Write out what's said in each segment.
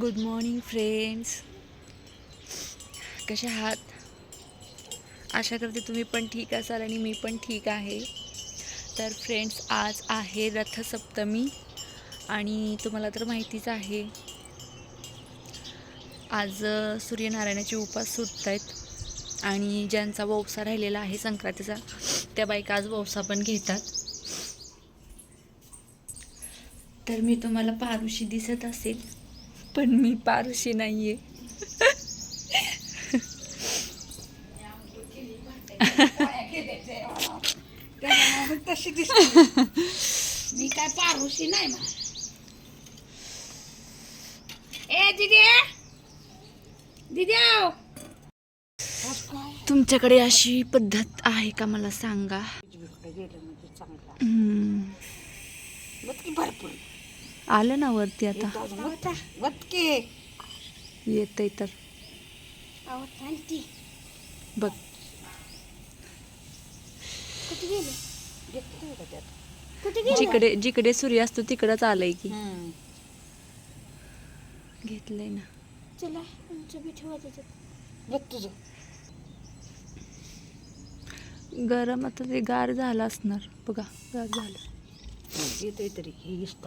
Good morning friends कसे आहात? आशा करते तुम्ही पण ठीक असाल आणि मी पण ठीक आहे. तर फ्रेंड्स आज आहे रथसप्तमी आणि तुम्हाला तर माहितीच आहे. आज सूर्यनारायणाचे उपास सुटत आहेत आणि ज्यांचा वौसा राहिलेला आहे संक्रांतीचा त्या बायका आज वौसा पण घेतात. तर मी तुम्हाला पारुशी दिसत असेल. पण मी पारुशी नाहीये. त्याच्यामुळे तशी दिसते मी काय पारुशी नाही ना ए दिदी! दिदी तुमच्याकडे अशी पद्धत आहे का मला सांगा? म्हणजे भरपूर. आलं ना वरती आता. येतो तर. बघ? जिकडे जिकडे सूर्य असतो तिकडंच आलंय की. घेतलंय ना. बघ तुझं. गरम आता ते गार झालं असणार. बघा गार झालं. येतोय तरी हे दिसत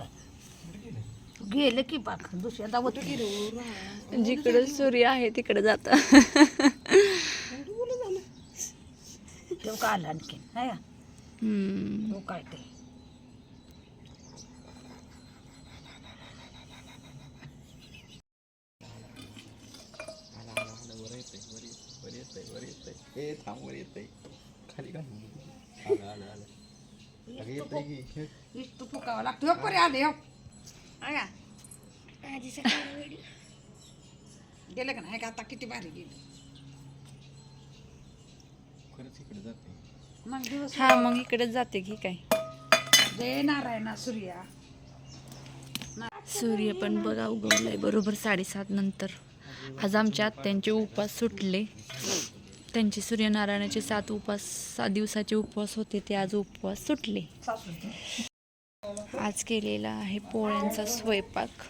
गेलं की पाक दुसऱ्या होत जिकडे सूर्य आहे तिकडे जात. तो का आला आणखी हाय का? तो काय ते? ए थांब वर येतंय खाली काय आलं आलं की इष्ट फुकावं लागतो. परे आले हो? गेलं का नाही? का आता किती भारी गेलं? खरंच इकडे जाते. मग दिवस हा मग इकडेच जाते की काय? जय नारायणा सूर्या. सूर्य पण बघा उगवलाय. बरोबर साडेसात नंतर. आज आमच्या आत्यांचे उपवास सुटले. त्यांचे सूर्यनारायणाचे सात उपवास सात दिवसाचे उपवास होते ते आज उपवास सुटले. आज केलेला आहे पोळ्यांचा स्वयंपाक.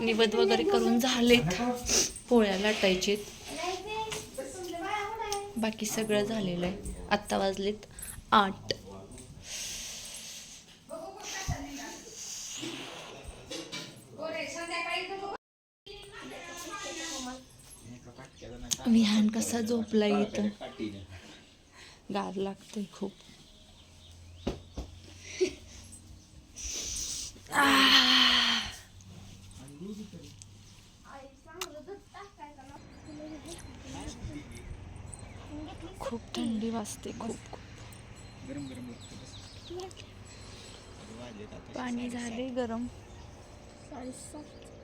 निवद वगैरे करून झालेत. पोळ्या लाटायचे बाकी सगळं झालेलं आहे. आत्ता वाजलेत आठ. विहान कसा झोपला इथं? गार लागतंय खूप आह. खूप थंडी वाजते खूप पाणी झाले गरम.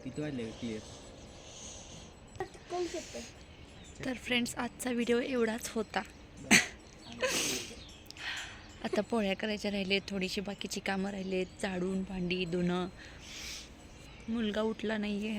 किती वाजले क्लिअर तर फ्रेंड्स आजचा व्हिडिओ एवढाच होता. आता पोळ्या करायच्या राहिलेत थोडीशी बाकीची कामं राहिलेत झाडून भांडी धुणं. मुलगा उठला नाही आहे